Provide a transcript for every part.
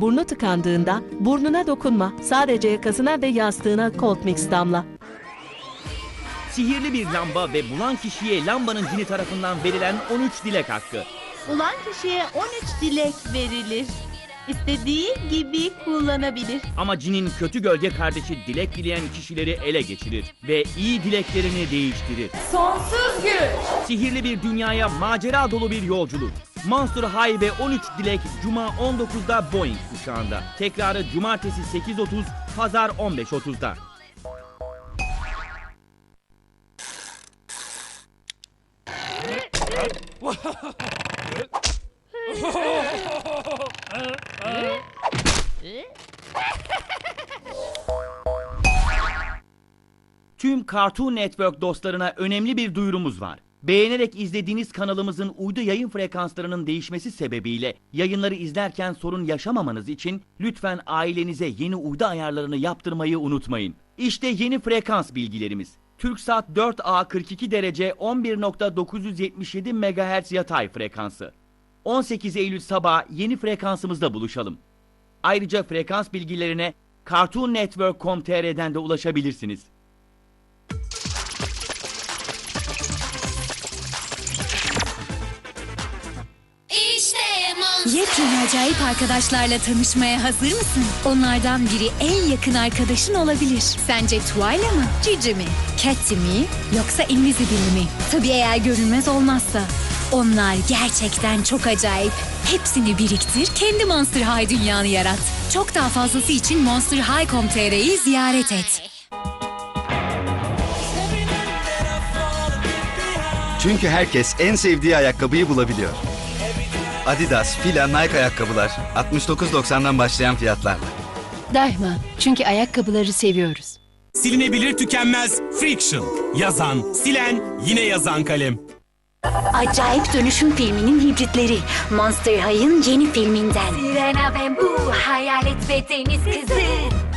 burnu tıkandığında burnuna dokunma. Sadece yakasına ve yastığına Cold Mix damla. Sihirli bir lamba ve bulan kişiye lambanın cini tarafından verilen 13 dilek hakkı. Bulan kişiye 13 dilek verilir. İstediği gibi kullanabilir. Ama cinin kötü gölge kardeşi dilek dileyen kişileri ele geçirir ve iyi dileklerini değiştirir. Sonsuz güç. Sihirli bir dünyaya macera dolu bir yolculuk. High ve 13 dilek Cuma 19'da Boeing uçağında. Tekrarı Cumartesi 8.30, Pazar 15.30'da. Tüm Cartoon Network dostlarına önemli bir duyurumuz var. Beğenerek izlediğiniz kanalımızın uydu yayın frekanslarının değişmesi sebebiyle yayınları izlerken sorun yaşamamanız için lütfen ailenize yeni uydu ayarlarını yaptırmayı unutmayın. İşte yeni frekans bilgilerimiz. TürkSat 4A 42 derece 11.977 MHz yatay frekansı. 18 Eylül sabah yeni frekansımızda buluşalım. Ayrıca frekans bilgilerine cartoonnetwork.com.tr'den de ulaşabilirsiniz. Yepyeni acayip arkadaşlarla tanışmaya hazır mısın? Onlardan biri en yakın arkadaşın olabilir. Sence Twyla mı? Cici mi? Catty mi? Yoksa Invisible mi? Tabii eğer görünmez olmazsa. Onlar gerçekten çok acayip. Hepsini biriktir, kendi Monster High dünyanı yarat. Çok daha fazlası için monsterhigh.com.tr'yi ziyaret et. Çünkü herkes en sevdiği ayakkabıyı bulabiliyor. Adidas, Fila, Nike ayakkabılar 69.90'dan başlayan fiyatlarla. Daima. Çünkü ayakkabıları seviyoruz. Silinebilir tükenmez Friction. Yazan, silen, yine yazan kalem. Acayip Dönüşüm filminin hibritleri. Monster High'ın yeni filminden. Sirena ve bu hayalet ve deniz kızı.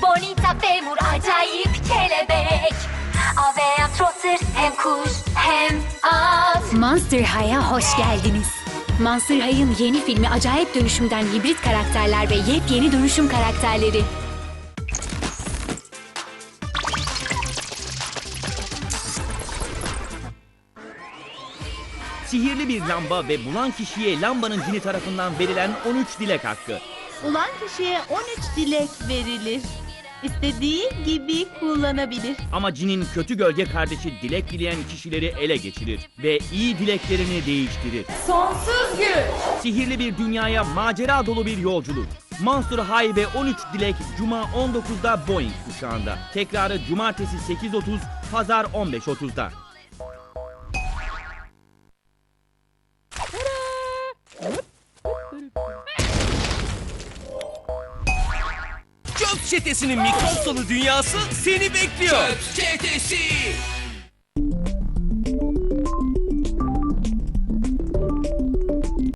Bonita Femur acayip kelebek. Avea Trotter hem kuş hem at. Monster High'a hoş geldiniz. Monster High'ın yeni filmi Acayip Dönüşüm'den hibrit karakterler ve yepyeni dönüşüm karakterleri. Sihirli bir lamba ve bulan kişiye lambanın cini tarafından verilen 13 dilek hakkı. Bulan kişiye 13 dilek verilir. İstediği gibi kullanabilir. Ama cinin kötü gölge kardeşi dilek dileyen kişileri ele geçirir ve iyi dileklerini değiştirir. Sonsuz güç. Sihirli bir dünyaya macera dolu bir yolculuk. Monster High ve 13 dilek Cuma 19'da Boeing uçağında. Tekrarı Cumartesi 8.30, Pazar 15.30'da. Çöp çetesinin mikrop dolu dünyası seni bekliyor. Çetesi